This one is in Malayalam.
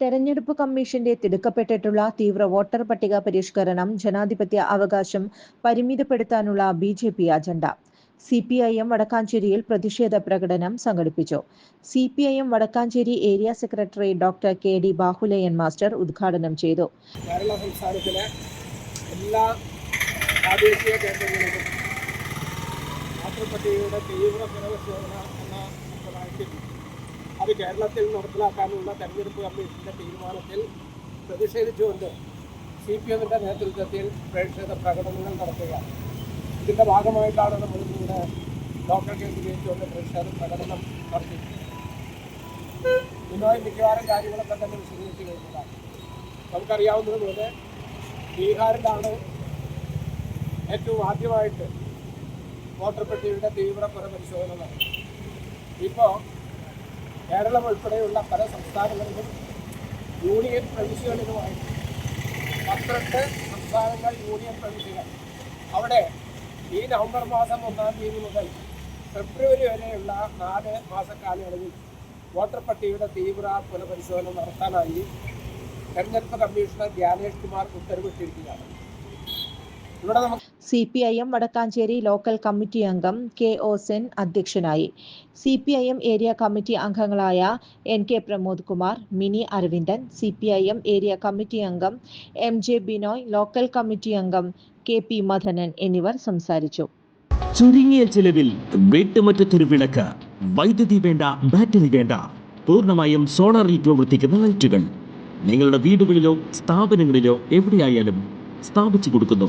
തെരഞ്ഞെടുപ്പ് കമ്മീഷന്റെ തിടുക്കപ്പെട്ടിട്ടുള്ള തീവ്ര വോട്ടർ പട്ടിക പരിഷ്കരണം ജനാധിപത്യ അവകാശം പരിമിതപ്പെടുത്താനുള്ള B J P agenda. C P I M വടക്കാഞ്ചേരിയിൽ പ്രതിഷേധ പ്രകടനം സംഘടിപ്പിച്ചു. C P I M Vadakkancherry area secretary doctor K D Bahulayan master ഉദ്ഘാടനം ചെയ്തു. കേരള സംസ്ഥാനത്തിലെ എല്ലാ പ്രാദേശിക കേന്ദ്രങ്ങളിലും തീവ്ര അത് കേരളത്തിൽ നടപ്പിലാക്കാനുള്ള തെരഞ്ഞെടുപ്പ് കമ്മീഷന്റെ തീരുമാനത്തിൽ പ്രതിഷേധിച്ചുകൊണ്ട് സി പി എമ്മിന്റെ നേതൃത്വത്തിൽ പ്രതിഷേധ പ്രകടനങ്ങൾ നടത്തുകയാണ്. ഇതിന്റെ ഭാഗമായിട്ടാണ് നമ്മൾ ഇവിടെ ലോക്കൽ കേന്ദ്രീകരിച്ചുകൊണ്ട് പ്രതിഷേധ പ്രകടനം നടത്തിയിട്ടുള്ളത് ബിനോയ് മിക്കവാറും കാര്യങ്ങളൊക്കെ തന്നെ വിശദീകരിച്ച് കഴിഞ്ഞതാണ്. നമുക്കറിയാവുന്നതുപോലെ ബീഹാറിലാണ് ഏറ്റവും ആദ്യമായിട്ട് വോട്ടർ പട്ടികയുടെ തീവ്ര പുനഃപരിശോധന നടത്തുന്നത് ഇപ്പോൾ കേരളം ഉൾപ്പെടെയുള്ള പല സംസ്ഥാനങ്ങളിലും യൂണിയൻ പ്രവിശ്യകളിലുമായി പന്ത്രണ്ട് സംസ്ഥാനങ്ങൾ യൂണിയൻ പ്രവിശ്യകൾ. അവിടെ ഈ നവംബർ മാസം ഒന്നാം തീയതി മുതൽ ഫെബ്രുവരി വരെയുള്ള നാല് മാസക്കാലയളവിൽ വോട്ടർ പട്ടികയുടെ തീവ്ര പുനഃപരിശോധന നടത്താനായി തെരഞ്ഞെടുപ്പ് കമ്മീഷണർ ധ്യാനേഷ് കുമാർ ഉത്തരവിട്ടിരിക്കുകയാണ്. ഇവിടെ നമുക്ക് C P I M Vadakkancherry local committee അംഗം കെ ഒ സെൻ അധ്യക്ഷനായി. C P I M area committee അംഗങ്ങളായ N K Pramod Kumar Mini Aravindan C P I M area committee അംഗം M J Binoy local committee അംഗം കെ പി മദനൻ എന്നിവർ സംസാരിച്ചു. ചുരുങ്ങിയ ചിലവിൽ വീട്ടുമുറ്റത്തൊരു വിളക്ക് വൈദ്യുതി വേണ്ട ബാറ്ററി വേണ്ട പൂർണമായും സോളാറിൽ പ്രവർത്തിക്കുന്ന ലൈറ്റുകൾ. നിങ്ങളുടെ വീടുകളിലോ സ്ഥാപനങ്ങളിലോ എവിടെയായാലും സ്ഥാപിച്ചു കൊടുക്കുന്നു.